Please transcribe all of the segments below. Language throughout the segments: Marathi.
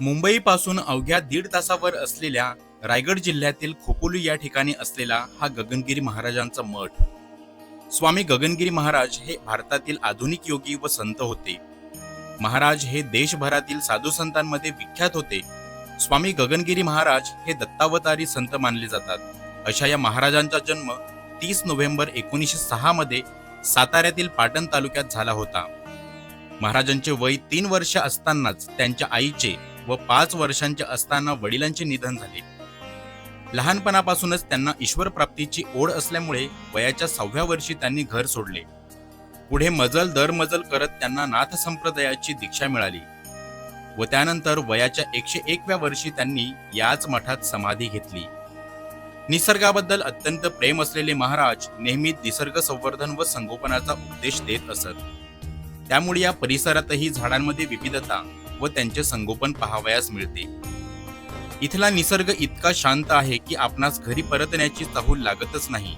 मुंबईपासून अवघ्या दीड तासावर असलेल्या रायगड जिल्ह्यातील खोपोली या ठिकाणी असलेला हा गगनगिरी महाराजांचा मठ. स्वामी गगनगिरी महाराज हे भारतातील आधुनिक योगी व संत होते. महाराज हे देशभरातील साधू संतांमध्ये विख्यात होते. स्वामी गगनगिरी महाराज हे दत्तावतारी संत मानले जातात. अशा या महाराजांचा जन्म तीस नोव्हेंबर एकोणीसशे सहा मध्ये साताऱ्यातील पाटण तालुक्यात झाला होता. महाराजांचे वय तीन वर्ष असतानाच त्यांच्या आईचे व पाच वर्षांचे असताना वडिलांचे निधन झाले. लहानपणापासूनच त्यांना ईश्वर प्राप्तीची ओढ असल्यामुळे वयाच्या सहाव्या वर्षी त्यांनी घर सोडले. पुढे मजल दर मजल करत त्यांना नाथ संप्रदायाची दीक्षा मिळाली. व त्यानंतर वयाच्या एकशे एकव्या वर्षी त्यांनी याच मठात समाधी घेतली. निसर्गाबद्दल अत्यंत प्रेम असलेले महाराज नेहमी निसर्ग संवर्धन व संगोपनाचा उपदेश देत असत. त्यामुळे या परिसरातही झाडांमध्ये विविधता व त्यांचे संगोपन पाहावयास मिळते. इथला निसर्ग इतका शांत आहे की आपणास घरी परतण्याची चाहूल लागतच नाही.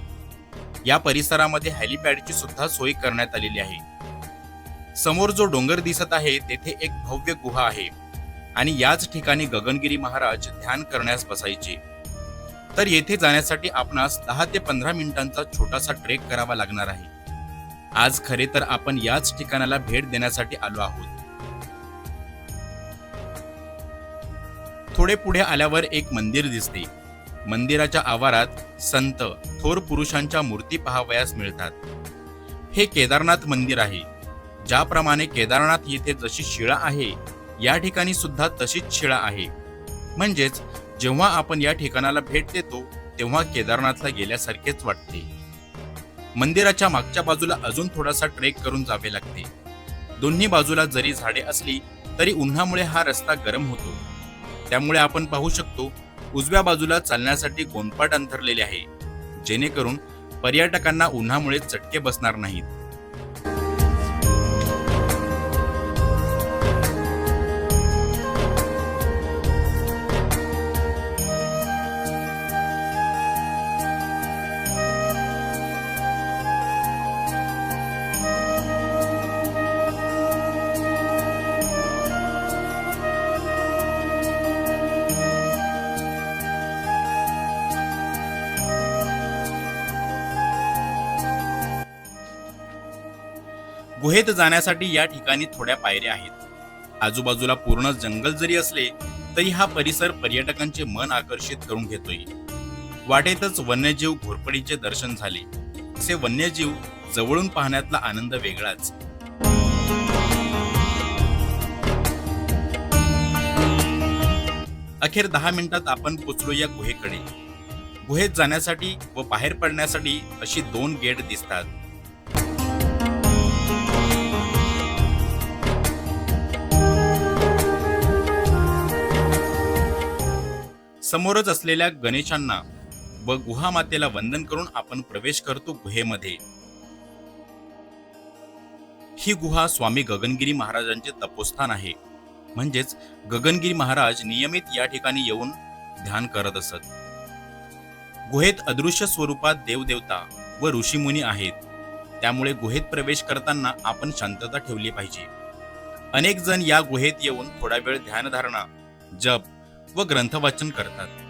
या परिसरामध्ये हेलिपॅडची सुद्धा सोय करण्यात आलेली आहे. समोर जो डोंगर दिसत आहे तेथे एक भव्य गुहा आहे. आणि याच ठिकाणी गगनगिरी महाराज ध्यान करण्यास बसायचे. तर येथे जाण्यासाठी आपणास दहा ते पंधरा मिनिटांचा छोटासा ट्रेक करावा लागणार आहे. आज खरे तर आपण याच ठिकाणाला भेट देण्यासाठी आलो आहोत. थोडे पुढे आल्यावर एक मंदिर दिसते. मंदिराच्या आवारात संत थोर पुरुषांच्या मूर्ती पाहावयास मिळतात. हे केदारनाथ मंदिर आहे. ज्याप्रमाणे केदारनाथ येथे जशी शिळा आहे या ठिकाणी सुद्धा तशीच शिळा आहे. म्हणजेच जेव्हा आपण या ठिकाणाला भेट देतो तेव्हा केदारनाथला गेल्यासारखेच वाटते. मंदिराच्या मागच्या बाजूला अजून थोडासा ट्रेक करून जावे लागते. दोन्ही बाजूला जरी झाडे असली तरी उन्हामुळे हा रस्ता गरम होतो. त्यामुळे आपण पाहू शकतो उजव्या बाजूला चालण्यासाठी गोंदपाट अंथरलेले आहे. जेणेकरून पर्यटकांना उन्हामुळे चटके बसणार नाहीत. गुहेत जाण्यासाठी या ठिकाणी थोड्या पायऱ्या आहेत. आजूबाजूला पूर्ण जंगल जरी असले तरी हा परिसर पर्यटकांचे मन आकर्षित करून घेतोय. वाटेतच वन्यजीव घोरपडीचे दर्शन झाले. असे वन्यजीव जवळून पाहण्यातला आनंद वेगळाच. अखेर दहा मिनिटात आपण पोचलो या गुहेकडे. गुहेत जाण्यासाठी व बाहेर पडण्यासाठी अशी दोन गेट दिसतात. समोरच असलेल्या गणेशांना व गुहामातेला वंदन करून आपण प्रवेश करतो गुहेमध्ये. ही गुहा स्वामी गगनगिरी महाराजांचे तपोस्थान आहे. म्हणजेच गगनगिरी महाराज नियमित या ठिकाणी येऊन ध्यान करत असत. गुहेत अदृश्य स्वरूपात देवदेवता व ऋषीमुनी आहेत. त्यामुळे गुहेत प्रवेश करताना आपण शांतता ठेवली पाहिजे. अनेक जण या गुहेत येऊन थोडा वेळ ध्यानधारणा जप व ग्रंथवाचन करतात.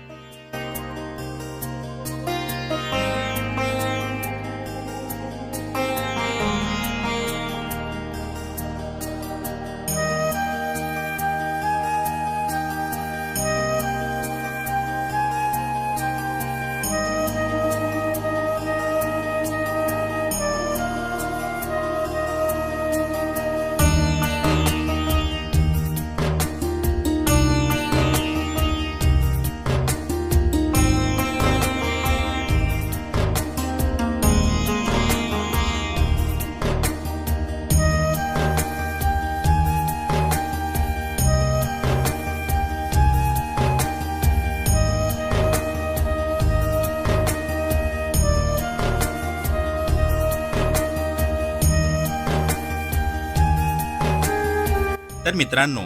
तर मित्रांनो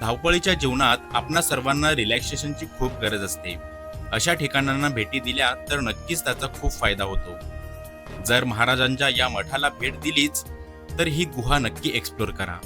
धावपळीच्या जीवनात आपणा सर्वांना रिलॅक्सेशनची खूप गरज असते. अशा ठिकाणांना भेटी दिल्या तर नक्कीच त्याचा खूप फायदा होतो. जर महाराजांच्या या मठाला भेट दिलीच तर ही गुहा नक्की एक्सप्लोर करा.